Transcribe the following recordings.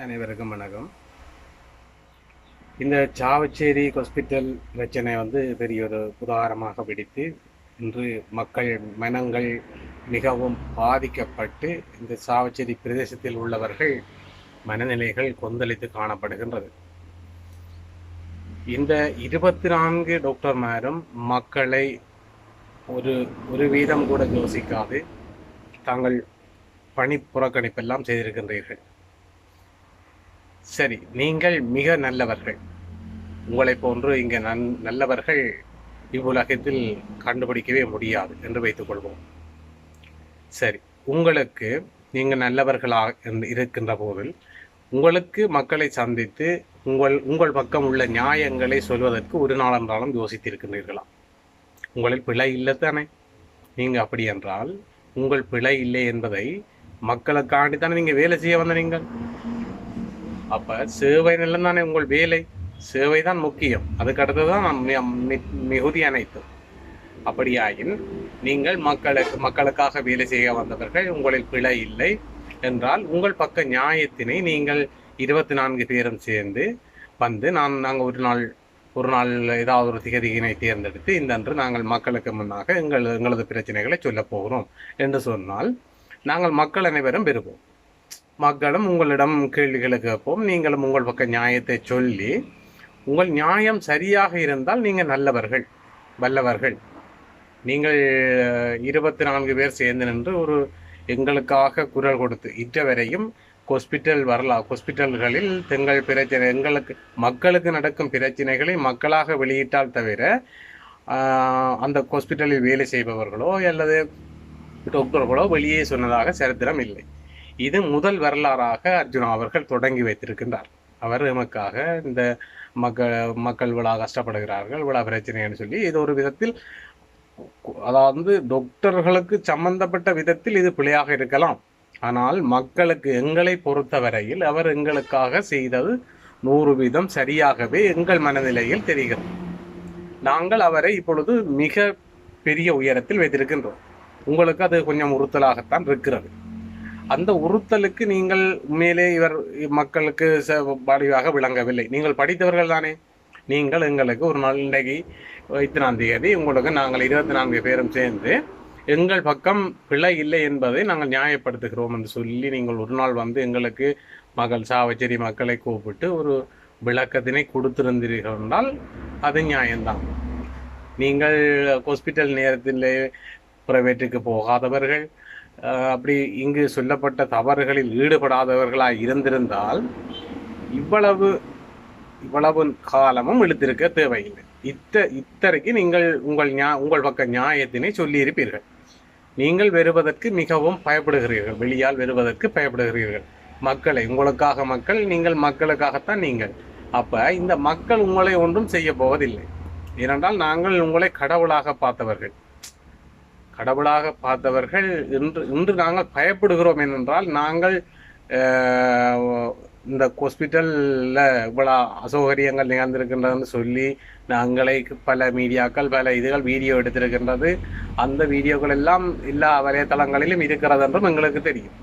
அனைவருக்கும் வணக்கம். இந்த சாவச்சேரி ஹாஸ்பிட்டல் பிரச்சனை வந்து பெரிய ஒரு உதாரணமாக பிடித்து இன்று மக்கள் மனங்கள் மிகவும் பாதிக்கப்பட்டு இந்த சாவச்சேரி பிரதேசத்தில் உள்ளவர்கள் மனநிலைகள் கொந்தளித்து காணப்படுகின்றது. இந்த இருபத்தி நான்கு டாக்டர்மாரும் மக்களை ஒரு ஒரு வீதம் கூட யோசிக்காது. தாங்கள் பணி புறக்கணிப்பெல்லாம் செய்திருக்கின்றீர்கள். சரி நீங்கள் மிக நல்லவர்கள். உங்களை போன்று இங்கே நன் நல்லவர்கள் இவ்வுலகத்தில் கண்டுபிடிக்கவே முடியாது என்று வைத்துக்கொள்வோம் சரி உங்களுக்கு நீங்கள் நல்லவர்களாக இருக்கின்ற போதில் உங்களுக்கு மக்களை சந்தித்து உங்கள் உங்கள் பக்கம் உள்ள நியாயங்களை சொல்வதற்கு ஒரு நாள் என்றாலும் யோசித்திருக்கின்றீர்களா? உங்களில் பிழை இல்லை தானே? நீங்கள் அப்படி என்றால் உங்கள் பிழை இல்லை என்பதை மக்களுக்காண்டி தானே நீங்கள் வேலை செய்ய வந்த நீங்கள்? அப்ப சேவை நிலம் தானே உங்கள் வேலை? சேவை தான் முக்கியம். அதுக்கடுத்து தான் நம் மி- மிகுதி அனைத்தும் அப்படியாயின் நீங்கள் மக்களுக்கு மக்களுக்காக வேலை செய்ய வந்தவர்கள் உங்களில் பிழை இல்லை என்றால் உங்கள் பக்க நியாயத்தினை நீங்கள் இருபத்தி நான்கு பேரும் சேர்ந்து வந்து நான் நாங்கள் ஒரு நாள் ஒரு நாள் ஏதாவது ஒரு திகதியினை தேர்ந்தெடுத்து இந்தன்று நாங்கள் மக்களுக்கு முன்னாக எங்கள் எங்களது பிரச்சனைகளை சொல்லப் போகிறோம் என்று சொன்னால் நாங்கள் மக்கள் அனைவரும் பெறுவோம். மக்களும் உங்களிடம் கேள்விகளை கேட்போம். நீங்களும் உங்கள் பக்க நியாயத்தை சொல்லி உங்கள் நியாயம் சரியாக இருந்தால் நீங்கள் நல்லவர்கள் வல்லவர்கள். நீங்கள் இருபத்தி நான்கு பேர் சேர்ந்து நின்று ஒரு எங்களுக்காக குரல் கொடுத்து இற்ற வரையும் ஹாஸ்பிட்டல் வரலாம் ஹாஸ்பிட்டல்களில் தங்கள் பிரச்சனை எங்களுக்கு மக்களுக்கு நடக்கும் பிரச்சனைகளை மக்களாக வெளியிட்டால் தவிர அந்த ஹாஸ்பிட்டலில் வேலை செய்பவர்களோ அல்லது டாக்டர்களோ வெளியே சொன்னதாக சரித்திரம் இல்லை. இது முதல் வரலாறாக அர்ஜுனா அவர்கள் தொடங்கி வைத்திருக்கின்றார். அவர் எமக்காக இந்த மக்கள் மக்கள் விழா கஷ்டப்படுகிறார்கள் விழா பிரச்சனைன்னு சொல்லி இது ஒரு விதத்தில் அதாவது டாக்டர்களுக்கு சம்பந்தப்பட்ட விதத்தில் இது பிழையாக இருக்கலாம். ஆனால் மக்களுக்கு எங்களை பொறுத்தவரையில் அவர் எங்களுக்காக செய்தது நூறு வீதம் சரியாகவே எங்கள் மனநிலையில் தெரிகிறது. நாங்கள் அவரை இப்பொழுது மிக பெரிய உயரத்தில் வைத்திருக்கின்றோம். உங்களுக்கு அது கொஞ்சம் உறுத்தலாகத்தான் இருக்கிறது. அந்த உறுத்தலுக்கு நீங்கள் உண்மையிலே இவர் மக்களுக்கு ச- வடிவாக விளங்கவில்லை. நீங்கள் படித்தவர்கள் தானே. நீங்கள் எங்களுக்கு ஒரு நாள் இன்றைக்கு இத்தனாம் தேதி உங்களுக்கு நாங்கள் இருபத்தி நான்கு பேரும் சேர்ந்து எங்கள் பக்கம் பிழை இல்லை என்பதை நாங்கள் நியாயப்படுத்துகிறோம் என்று சொல்லி நீங்கள் ஒரு நாள் வந்து எங்களுக்கு மகள் சாவச்சேரி மக்களை கூப்பிட்டு ஒரு விளக்கத்தினை கொடுத்திருந்தீர்கள் என்றால் அது நியாயம்தான். நீங்கள் ஹாஸ்பிட்டல் நேரத்தில் பிரைவேட்டுக்கு போகாதவர்கள் அப்படி இங்கு சொல்லப்பட்ட தவறுகளில் ஈடுபடாதவர்களாக இருந்திருந்தால் இவ்வளவு இவ்வளவு காலமும் இழுத்திருக்க தேவையில்லை. இத்த இத்தரைக்கு நீங்கள் உங்கள் ஞா உங்கள் பக்க நியாயத்தினை சொல்லியிருப்பீர்கள். நீங்கள் வருவதற்கு மிகவும் பயப்படுகிறீர்கள். வெளியால் வருவதற்கு பயப்படுகிறீர்கள். மக்களை உங்களுக்காக மக்கள் நீங்கள் மக்களுக்காகத்தான் நீங்கள். அப்போ இந்த மக்கள் உங்களை ஒன்றும் செய்ய போவதில்லை. ஏனென்றால் நாங்கள் உங்களை கடவுளாக பார்த்தவர்கள். கடவுளாக பார்த்தவர்கள் இன்று இன்று நாங்கள் பயப்படுகிறோம் ஏனென்றால் நாங்கள் இந்த ஹாஸ்பிட்டலில் இவ்வளோ அசௌகரியங்கள் நிகழ்ந்திருக்கின்றதுன்னு சொல்லி நாங்களை பல மீடியாக்கள் பல இதுகள் வீடியோ எடுத்திருக்கின்றது. அந்த வீடியோக்கள் எல்லாம் எல்லா வலைத்தளங்களிலும் இருக்கிறது என்றும் எங்களுக்கு தெரியும்.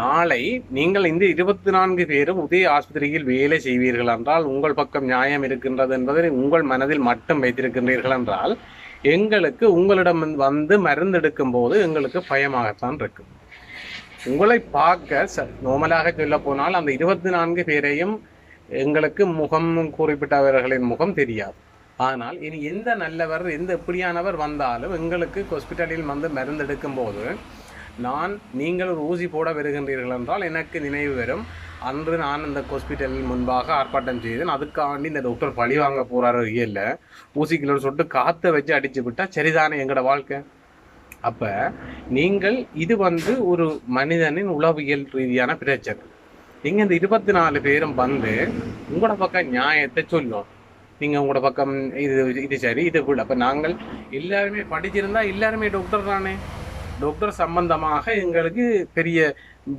நாளை நீங்கள் இந்த இருபத்தி நான்கு பேரும் உதய ஆஸ்பத்திரியில் வேலை செய்வீர்கள் என்றால் உங்கள் பக்கம் நியாயம் இருக்கின்றது என்பதை உங்கள் மனதில் மட்டும் வைத்திருக்கின்றீர்கள் என்றால் எங்களுக்கு உங்களிடம் வந்து மருந்தெடுக்கும் போது எங்களுக்கு பயமாகத்தான் இருக்கு. உங்களை பார்க்க ச நோமலாக சொல்ல போனால் அந்த இருபத்தி நான்கு பேரையும் எங்களுக்கு முகம் குறிப்பிட்டவர்களின் முகம் தெரியாது. ஆனால் இனி எந்த நல்லவர் எந்த எப்படியானவர் வந்தாலும் எங்களுக்கு ஹாஸ்பிட்டலில் வந்து மருந்தெடுக்கும் போது நான் நீங்கள் ஒரு ஊசி போட வருகின்றீர்கள் என்றால் எனக்கு நினைவு வரும். அன்று நான் இந்த ஹாஸ்பிட்டலில் முன்பாக ஆர்ப்பாட்டம் செய்தேன். அதுக்காண்டி இந்த டாக்டர் பழி வாங்க போகிறாரோ இல்லை ஊசிக்குள்ள சொட்டு காற்றை வச்சு அடித்து விட்டால் சரிதானே எங்களோட வாழ்க்கை? அப்போ நீங்கள் இது வந்து ஒரு மனிதனின் உளவியல் ரீதியான பிரச்சனை. நீங்கள் இந்த இருபத்தி நாலு பேரும் வந்து உங்களோட பக்கம் நியாயத்தை சொல்லும். நீங்கள் உங்களோட பக்கம் இது இது சரி இது கூட. அப்போ நாங்கள் எல்லாருமே படிச்சிருந்தா எல்லாருமே டாக்டர் தானே? டாக்டர் சம்பந்தமாக எங்களுக்கு பெரிய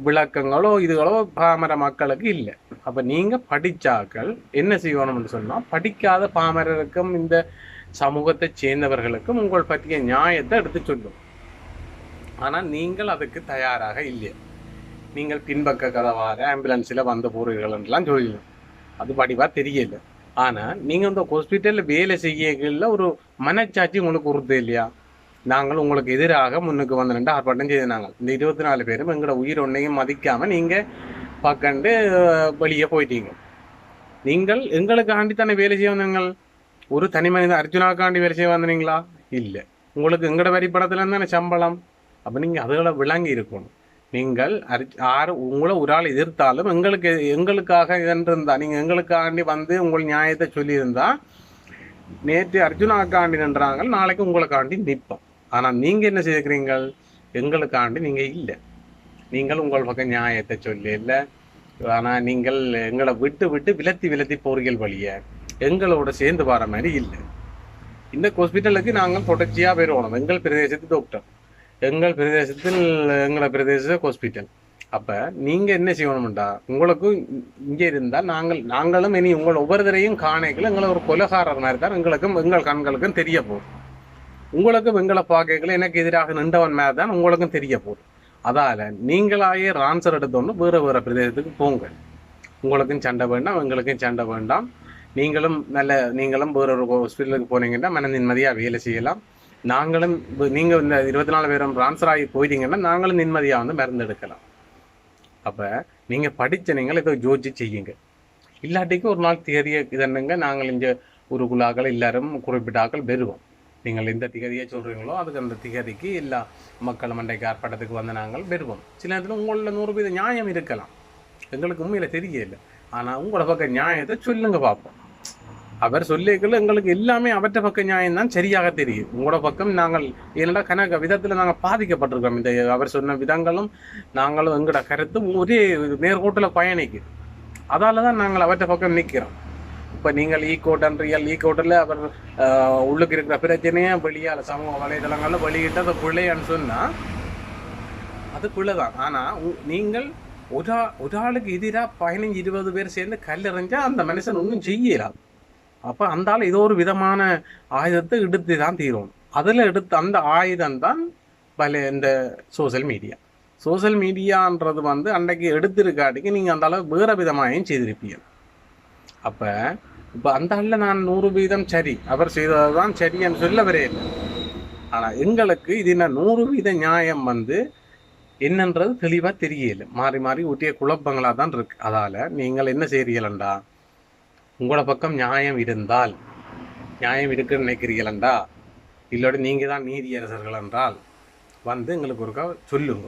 விளக்கங்களோ இதுகளோ பாமர மக்களுக்கு இல்லை. அப்போ நீங்கள் படித்தாக்கள் என்ன செய்யணும்னு சொன்னால் படிக்காத பாமரருக்கும் இந்த சமூகத்தை சேர்ந்தவர்களுக்கும் உங்கள் பற்றிய நியாயத்தை எடுத்து சொல்லும். ஆனால் நீங்கள் அதுக்கு தயாராக இல்லை நீங்கள் பின்பக்க கதவார ஆம்புலன்ஸில் வந்து போகிறீர்கள்லாம் சொல்லிடும் அது படிவாக தெரியல. ஆனால் நீங்கள் இந்த ஹாஸ்பிட்டலில் வேலை செய்யல ஒரு மனச்சாட்சி உங்களுக்கு உறுது இல்லையா? நாங்கள் உங்களுக்கு எதிராக முன்னுக்கு வந்து நின்று ஆர்ப்பாட்டம் செய்தாங்க இந்த இருபத்தி நாலு பேரும் எங்களோட உயிர் ஒன்றையும் மதிக்காமல் நீங்கள் பக்கண்டு வெளியே போயிட்டீங்க. நீங்கள் எங்களுக்காண்டி தானே வேலை செய்ய வந்தீங்கள் ஒரு தனி மனித அர்ஜுனாக்காண்டி வேலை செய்ய வந்தீங்களா இல்லை. உங்களுக்கு எங்களோட வரி படத்துல தானே சம்பளம்? அப்போ நீங்கள் அதுகளை விளங்கி இருக்கணும். நீங்கள் அர்ஜ் யார் உங்களை ஒரு ஆள் எதிர்த்தாலும் எங்களுக்கு எங்களுக்காக இதன்றிருந்தா நீங்கள் எங்களுக்காண்டி வந்து உங்கள் நியாயத்தை சொல்லியிருந்தா நேற்று அர்ஜுனாக்காண்டி நின்றாங்க நாளைக்கு உங்களுக்காண்டி நிற்போம். ஆனால் நீங்கள் என்ன செய்திருக்கிறீங்கள் எங்களுக்காண்டி நீங்கள் இல்லை. நீங்கள் உங்கள் பக்கம் நியாயத்தை சொல்லி இல்லை. ஆனால் நீங்கள் எங்களை விட்டு விட்டு விலத்தி விலத்தி போறீர்கள் வழிய எங்களோட சேர்ந்து வர மாதிரி இல்லை. இந்த ஹாஸ்பிட்டலுக்கு நாங்கள் தொடர்ச்சியாக போயிடுவோம் எங்கள் பிரதேசத்து டாக்டர் எங்கள் பிரதேசத்தில் எங்களை பிரதேச ஹாஸ்பிட்டல் அப்போ நீங்கள் என்ன செய்யணும்டா? உங்களுக்கும் இங்கே இருந்தால் நாங்கள் நாங்களும் இனி உங்கள் ஒவ்வொருத்தரையும் காணைகள் எங்களை ஒரு கொலகாரர் மாதிரி தான் எங்களுக்கும் எங்கள் கண்களுக்கும் தெரிய போகும் உங்களுக்கும் எங்களை பார்க்கல எனக்கு எதிராக நின்றவன் மேலே தான் உங்களுக்கும் தெரிய போகும் அதால நீங்களாயே ஆன்சர் எடுத்தோன்னு வேற வேற பிரதேசத்துக்கு போங்க உங்களுக்கும் சண்டை வேண்டாம் எங்களுக்கும் சண்டை வேண்டாம். நீங்களும் நல்ல நீங்களும் வேற ஒரு ஹாஸ்பிட்டலுக்கு போனீங்கன்னா மன நிம்மதியாக வேலை செய்யலாம். நாங்களும் நீங்கள் இந்த இருபத்தி நாலு பேரும் ட்ரான்ஸ்ஃபர் ஆகி போயிட்டீங்கன்னா நாங்களும் நிம்மதியாக வந்து மருந்து எடுக்கலாம். அப்போ நீங்கள் படிச்ச நீங்கள் இதை ஜோதிச்சு செய்யுங்க. இல்லாட்டிக்கு ஒரு நாள் தேதியை இதன்னுங்க நாங்கள் இங்கே உருகுலாக்கள் எல்லாரும் குறிப்பிட்டாக்கள் பெறுவோம். நீங்கள் எந்த திகதியை சொல்றீங்களோ அதுக்கு அந்த திகதிக்கு எல்லா மக்கள் மண்டைக்கு ஆர்ப்பாட்டத்துக்கு வந்து நாங்கள் பெறுவோம் சில நேரத்தில் உங்களில் நூறு வீத நியாயம் இருக்கலாம். எங்களுக்கு உண்மையில தெரியல. ஆனா உங்களோட பக்கம் நியாயத்தை சொல்லுங்க பார்ப்போம் அவர் சொல்லிக்கல எங்களுக்கு எல்லாமே அவற்ற பக்கம் நியாயம் தான் சரியாக தெரியும். உங்களோட பக்கம் நாங்கள் என்னடா கணக்க விதத்துல நாங்கள் பாதிக்கப்பட்டிருக்கோம். இந்த அவர் சொன்ன விதங்களும் நாங்களும் எங்களோட கருத்தும் ஒரே நேர்கோட்டில் பயணிக்கு அதால தான் நாங்கள் அவற்ற பக்கம் நிற்கிறோம் இப்போ நீங்கள் ஈ அண்ட் ரியல் கோட்டில் அவர் உள்ளுக்கு இருக்கிற பிரச்சனையை வெளியால் சமூக வலைதளங்களில் வெளியிட்டு அதை பிள்ளைன்னு சொன்னால் அது பிள்ளை தான் ஆனால் நீங்கள் ஒரு ஒரு ஆளுக்கு எதிராக பதினஞ்சு இருபது பேர் சேர்ந்து கல்லெறிஞ்சா அந்த மனுஷன் ஒன்றும் செய்யலாம் அப்போ அந்த ஆள் ஏதோ ஒரு விதமான ஆயுதத்தை எடுத்து தான் தீரும் அதில் எடுத்த அந்த ஆயுதம் தான் பல இந்த சோஷியல் மீடியா சோசியல் மீடியான்றது வந்து அன்றைக்கு எடுத்திருக்காட்டிக்கு நீங்கள் அந்த அளவு வேறு விதமாகவும் செய்திருப்பீங்க. அப்போ இப்போ அந்த ஆளில் நான் நூறு வீதம் சரி. அவர் செய்தது தான் சரின்னு சொல்ல வரையில்லை ஆனால் எங்களுக்கு இது என்ன நூறு வீத நியாயம் வந்து என்னன்றது தெளிவாக தெரியல. மாறி மாறி ஊட்டிய குழப்பங்களாக தான் இருக்கு. அதால் நீங்கள் என்ன செய்கிறீங்களண்டா உங்களோட பக்கம் நியாயம் இருந்தால் நியாயம் இருக்குன்னு நினைக்கிறீங்களண்டா இல்லோட நீங்கள் தான் நீதியரசர்கள் என்றால் வந்து எங்களுக்கு ஒருக்கா சொல்லுங்க.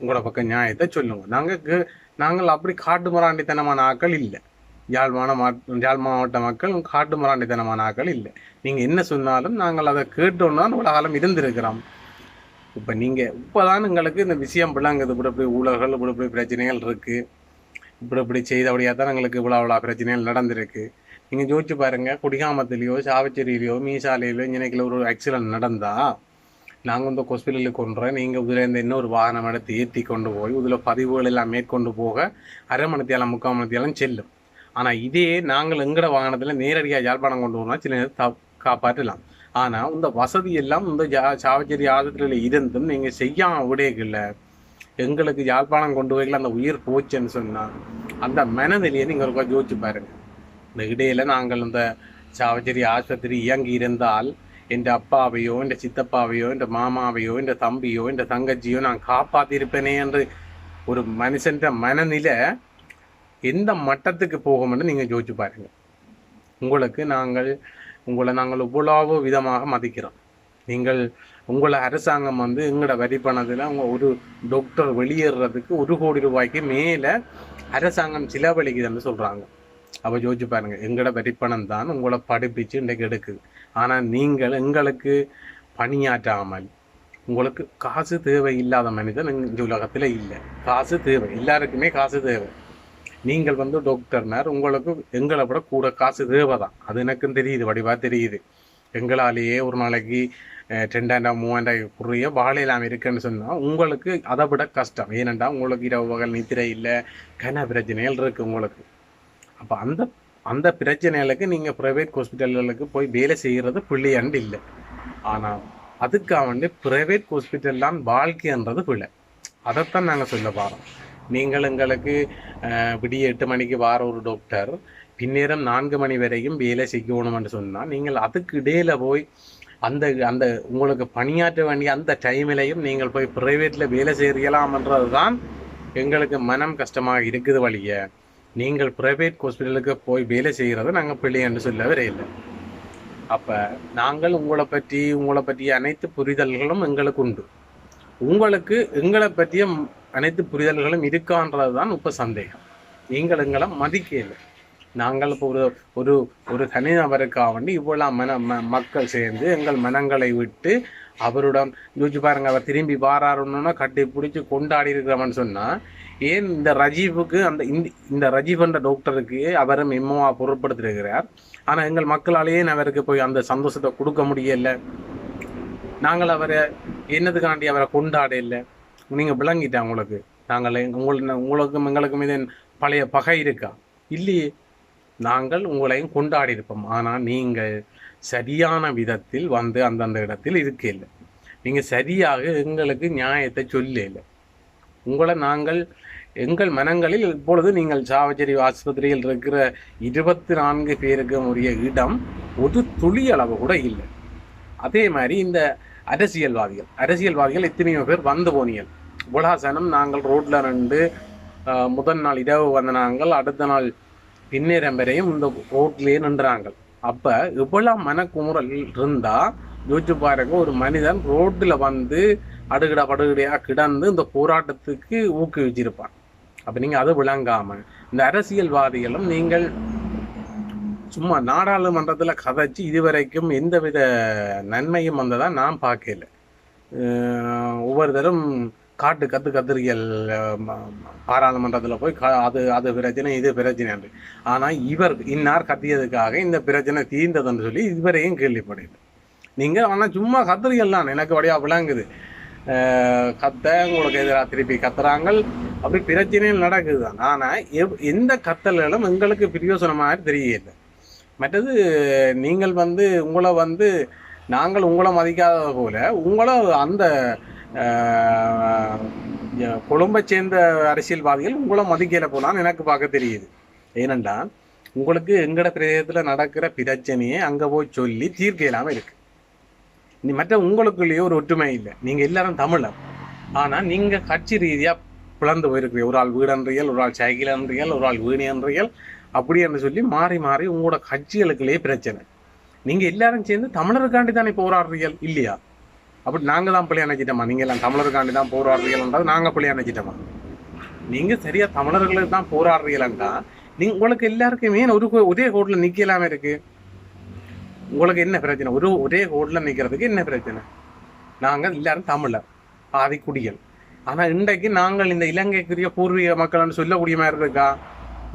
உங்களோட பக்கம் நியாயத்தை சொல்லுங்க. நாங்கள் நாங்கள் அப்படி காட்டு முராண்டித்தனமான ஆட்கள் இல்லை. யாழ்மான மா- யாழ் மாவட்ட மக்கள் காட்டு மிராண்டித்தனமான ஆக்கள் இல்லை. நீங்கள் என்ன சொன்னாலும் நாங்கள் அதை கேட்டோன்னு இவ்வளோ காலம் இருந்திருக்கிறோம். இப்போ நீங்கள் இப்போ தான் எங்களுக்கு இந்த விஷயம் பிள்ளைங்கிறது இப்படி இப்படி ஊழல்கள் இப்படி இப்படி பிரச்சனைகள் இருக்குது இப்படி இப்படி செய்தபடியாக தான் எங்களுக்கு இவ்வளோ அவ்வளோ பிரச்சனைகள் நடந்திருக்கு. நீங்கள் யோசிச்சு பாருங்கள் குடிகாமத்திலேயோ சாவச்சேரியிலையோ மீசாலையிலோ இன்னைக்குள்ள ஒரு ஆக்சிடென்ட் நடந்தால் நாங்கள் இந்த ஹாஸ்பிட்டலுக்கு கொண்டுறோம் நீங்கள் இதில் இந்த இன்னொரு வாகனம் எடுத்து ஏற்றி கொண்டு போய் இதில் பதிவுகள் எல்லாம் மேற்கொண்டு போக அரை மணித்தியாலம் முக்கால் மணித்தியாலம் செல்லும். ஆனால் இதே நாங்கள் எங்கட வாகனத்தில் நேரடியாக யாழ்ப்பாணம் கொண்டு போனால் சில நேரம் தப் காப்பாற்றலாம் ஆனால் இந்த வசதி எல்லாம் இந்த ஜா சாவச்சேரி ஆதத்தில் இருந்தும் நீங்கள் செய்யாம விடையல எங்களுக்கு யாழ்ப்பாணம் கொண்டு போய்க்கல அந்த உயிர் போச்சுன்னு சொன்னால் அந்த மனநிலையை நீங்கள் ஒரு யோசிச்சு பாருங்க. இந்த இடையில நாங்கள் இந்த சாவச்சேரி ஆஸ்பத்திரி இயங்கி இருந்தால் என் அப்பாவையோ என் சித்தப்பாவையோ என் மாமாவையோ என் தம்பியோ என் தங்கச்சியோ நான் காப்பாற்றியிருப்பேனே என்று ஒரு மனுஷன் மனநிலை எந்த மட்டத்துக்கு போகும்னு நீங்கள் யோசிச்சு பாருங்கள் உங்களுக்கு நாங்கள் உங்களை நாங்கள் இவ்வளவு விதமாக மதிக்கிறோம். நீங்கள் உங்களை அரசாங்கம் வந்து எங்களோட வரி பணத்தில் அவங்க ஒரு டாக்டர் வெளியேறதுக்கு ஒரு கோடி ரூபாய்க்கு மேலே அரசாங்கம் செலவழிக்குதுன்னு சொல்கிறாங்க அப்போ யோசிச்சு பாருங்கள் எங்களோட வரி பணம் தான் உங்களை படிப்பிச்சு இன்றைக்கு எடுக்குது. ஆனால் நீங்கள் எங்களுக்கு பணியாற்றாமல் உங்களுக்கு காசு தேவை இல்லாத மனிதன் இந்த உலகத்தில் இல்லை. காசு தேவை எல்லாருக்குமே காசு தேவை. நீங்கள் வந்து டாக்டர்னார் உங்களுக்கு எங்களை விட கூட காசு தேவை தான் அது எனக்கும் தெரியுது வடிவாக தெரியுது. எங்களாலேயே ஒரு நாளைக்கு ரெண்டாயிரம் மூவாயிரம் குறைய வாழையெல்லாம் இருக்குன்னு சொன்னால் உங்களுக்கு அதை விட கஷ்டம். ஏனெண்டா உங்களுக்கு இரவு வகை நித்திரை இல்லை கன பிரச்சனைகள் இருக்குது உங்களுக்கு. அப்போ அந்த அந்த பிரச்சனைகளுக்கு நீங்கள் ப்ரைவேட் ஹாஸ்பிட்டல்களுக்கு போய் வேலை செய்கிறது பிள்ளையாண்டு இல்லை. ஆனால் அதுக்காக வந்து ப்ரைவேட் ஹாஸ்பிட்டல்லாம் வாழ்க்கைன்றது பிள்ளை அதைத்தான் நாங்கள் சொல்ல பாரோம் நீங்கள் எங்களுக்கு விடிய எட்டு மணிக்கு வார ஒரு டாக்டர் பின்னேரம் நான்கு மணி வரையும் வேலை செய்யணும்னு சொன்னால் நீங்கள் அதுக்கு இடையில போய் அந்த அந்த உங்களுக்கு பணியாற்ற வேண்டிய அந்த டைமிலையும் நீங்கள் போய் ப்ரைவேட்டில் வேலை செய்யலாம்ன்றது தான் எங்களுக்கு மனம் கஷ்டமாக இருக்குது வழிய. நீங்கள் ப்ரைவேட் ஹாஸ்பிட்டலுக்கு போய் வேலை செய்கிறது நாங்கள் பிள்ளைன்னு சொல்லவே இல்லை. அப்போ நாங்கள் உங்களை பற்றி உங்களை பற்றிய அனைத்து புரிதல்களும் எங்களுக்கு உண்டு. உங்களுக்கு எங்களை பற்றிய அனைத்து புரிதல்களும் இருக்கான்றது தான் இப்போ சந்தேகம். நீங்கள் எங்களை மதிக்கல நாங்கள் இப்போ ஒரு ஒரு ஒரு தனிநபருக்காக வேண்டி இவ்வளோ மன ம- மக்கள் சேர்ந்து எங்கள் மனங்களை விட்டு அவருடன் யோசிச்சு பாருங்க அவர் திரும்பி வாராருன்னா கட்டி பிடிச்சி கொண்டாடி இருக்கிறவன் சொன்னால் ஏன் இந்த ரஜீவுக்கு அந்த இந்த- இந்த ரஜீவ் என்ற டாக்டருக்கு அவரும் எம்ஓவா பொருட்படுத்திருக்கிறார்? ஆனால் எங்கள் மக்களாலேயே அவருக்கு போய் அந்த சந்தோஷத்தை கொடுக்க முடியலை. நாங்கள் அவரை என்னதுக்காண்டி அவரை கொண்டாட இல்லை நீங்கள் விளங்கிட்டா உங்களுக்கு. நாங்கள் உங்களை உங்களுக்கும் எங்களுக்கும் இது பழைய பகை இருக்கா? இல்லையே. நாங்கள் உங்களையும் கொண்டாடி இருப்போம் ஆனால் நீங்கள் சரியான விதத்தில் வந்து அந்தந்த இடத்தில் இருக்கல நீங்கள் சரியாக எங்களுக்கு நியாயத்தை சொல்லல உங்களை நாங்கள் எங்கள் மனங்களில் இப்பொழுது நீங்கள் சாவச்சேரி ஆஸ்பத்திரியில் இருக்கிற இருபத்தி நான்கு பேருக்கு உரிய இடம் ஒரு துளி அளவு கூட இல்லை. அதே மாதிரி இந்த அரசியல்வாதிகள் அரசியல்வாதிகள் எத்தனையோ பேர் வந்து போனீங்கள் உலகாசனம் நாங்கள் ரோட்ல ரெண்டு முதல் நாள் இரவு வந்த நாங்கள் அடுத்த நாள் பின்னேறம் வரையும் இந்த ரோட்லயே நின்றாங்கள் அப்ப இவ்வளவு மனக்குமுறல் இருந்தா யோசிச்சு பாருங்க ஒரு மனிதன் ரோட்ல வந்து அடுகிட படுகிடையா கிடந்து இந்த போராட்டத்துக்கு ஊக்குவிச்சிருப்பான். அப்ப நீங்க அது விளங்காம இந்த அரசியல்வாதிகளும் நீங்கள் சும்மா நாடாளுமன்றத்தில் கதைச்சு இதுவரைக்கும் எந்தவித நன்மையும் வந்ததாக நான் பார்க்கல. ஒவ்வொரு ஒவ்வொருத்தரும் காட்டு கத்து கத்திரிகள் பாராளுமன்றத்துல போய் அது அது பிரச்சனை இது பிரச்சனை என்று. ஆனா இவர் இன்னார் கத்தியதுக்காக இந்த பிரச்சனை தீர்ந்ததுன்னு சொல்லி இதுவரையும் கேள்விப்படுது நீங்க ஆனா சும்மா கத்திரிகள்லாம் எனக்கு வழியா விளங்குது. அஹ் கத்த உங்களுக்கு எதிராக திருப்பி கத்துறாங்க அப்படி பிரச்சனைகள் நடக்குது தான். ஆனா எவ்- எந்த கத்தலும் எங்களுக்கு பிரயோசனமாக தெரியல மற்றது நீங்கள் வந்து உங்களை வந்து நாங்கள் உங்களை மதிக்காத போல உங்களை அந்த கொழும்பை சேர்ந்த அரசியல்வாதிகள் உங்களை மதிக்கல போனான்னு எனக்கு பார்க்க தெரியுது. ஏனென்றால் உங்களுக்கு எங்கட பிரதேசத்தில் நடக்கிற பிரச்சனையை அங்கே போய் சொல்லி தீர்க்க இல்லாமல் இருக்கு. நீ மற்ற உங்களுக்குள்ளேயே ஒரு ஒற்றுமை இல்லை. நீங்கள் எல்லாரும் தமிழர். ஆனால் நீங்கள் கட்சி ரீதியாக பிளந்து போயிருக்கிறீங்க. ஒரு ஆள் வீடன்றியல் ஒரு ஆள் சைக்கிள் அன்றியல் ஒரு ஆள் வீணி அன்றியல் அப்படி என்று சொல்லி மாறி மாறி உங்களோட கட்சிகளுக்குள்ளேயே பிரச்சனை. நீங்கள் எல்லாரும் சேர்ந்து தமிழருக்காண்டி தானே போராடுறீர்கள் இல்லையா? அப்படி நாங்கள் தான் பிள்ளை அணைச்சிட்டோமா? நீங்க எல்லாம் தமிழருக்காண்டி தான் போராடுறீங்கன்றது நாங்கள் பிள்ளை அணைச்சிட்டோமா? நீங்கள் சரியாக தமிழர்களுக்கு தான் போராடுறீங்களா நீங்கள் உங்களுக்கு எல்லாருக்குமே ஒரு ஒரே ஹோட்டலில் நிற்கலாமே இருக்கு. உங்களுக்கு என்ன பிரச்சனை? ஒரு ஒரே ஹோட்டலில் நிற்கிறதுக்கு என்ன பிரச்சனை? நாங்கள் எல்லாரும் தமிழர் குடியல் ஆனால் இன்றைக்கு நாங்கள் இந்த இலங்கைக்குரிய பூர்வீக மக்கள்னு சொல்லக்கூடிய மாதிரி இருக்கா?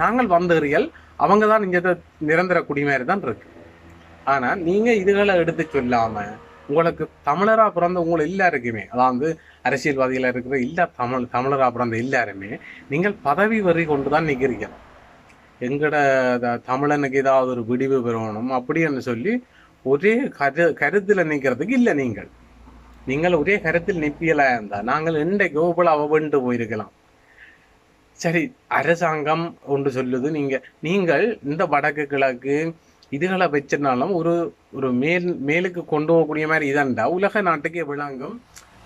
நாங்கள் வந்தவர்கள் அவங்க தான் இங்க நிரந்தர குடிமாரி தான் இருக்கு. ஆனால் நீங்கள் இதுகளை எடுத்து சொல்லாமல் உங்களுக்கு தமிழராக பிறந்த உங்களை எல்லாருக்குமே அதாவது அரசியல்வாதிகளாக இருக்கிற எல்லா தமிழ் தமிழராக பிறந்த எல்லாருமே நீங்கள் பதவி வரி கொண்டு தான் நிற்கிறீர்கள். எங்கட தமிழனுக்கு ஏதாவது ஒரு விடிவு பெறணும் அப்படின்னு சொல்லி ஒரே கரு கருத்தில் நிற்கிறதுக்கு இல்லை நீங்கள். நீங்கள் ஒரே கருத்தில் நிப்பியலா இருந்தால் நாங்கள் இன்றைக்கு கோபுல அவண்டு போயிருக்கலாம். சரி அரசாங்கம் ஒன்று சொல்லுது நீங்கள் நீங்கள் இந்த வடக்கு கிழக்கு இதுகளை வச்சிருந்தாலும் ஒரு ஒரு மேல் மேலுக்கு கொண்டு போகக்கூடிய மாதிரி இதாண்டா உலக நாட்டுக்கே விளங்கும்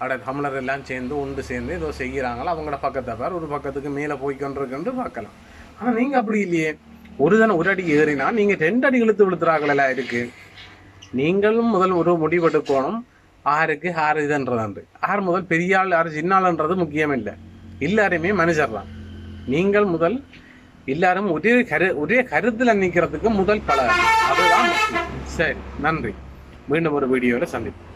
அட தமிழர் எல்லாம் சேர்ந்து ஒன்று சேர்ந்து ஏதோ செய்கிறாங்களோ? அவங்களோட பக்கத்தை பார் ஒரு பக்கத்துக்கு மேலே போய்க்கொண்டிருக்குன்னு பார்க்கலாம். ஆனால் நீங்கள் அப்படி இல்லையே. ஒரு தானே ஒரு அடி ஏறினா நீங்கள் ரெண்டு அடி இழுத்து விழுத்துறாங்களா இருக்கு. நீங்களும் முதல் ஒரு முடிவெடுக்கணும். ஆருக்கு ஆறு இதுன்றதாண்டு. ஆறு முதல் பெரிய ஆள் ஆறு சின்ன ஆளுன்றது முக்கியம் இல்லை எல்லாருமே மனுஷர் தான் நீங்கள் முதல் எல்லாரும் ஒரே கரு ஒரே கருத்துல நிக்கிறதுக்கு முதல் பல அதுதான். சரி நன்றி. மீண்டும் ஒரு வீடியோவில் சந்திப்போம்.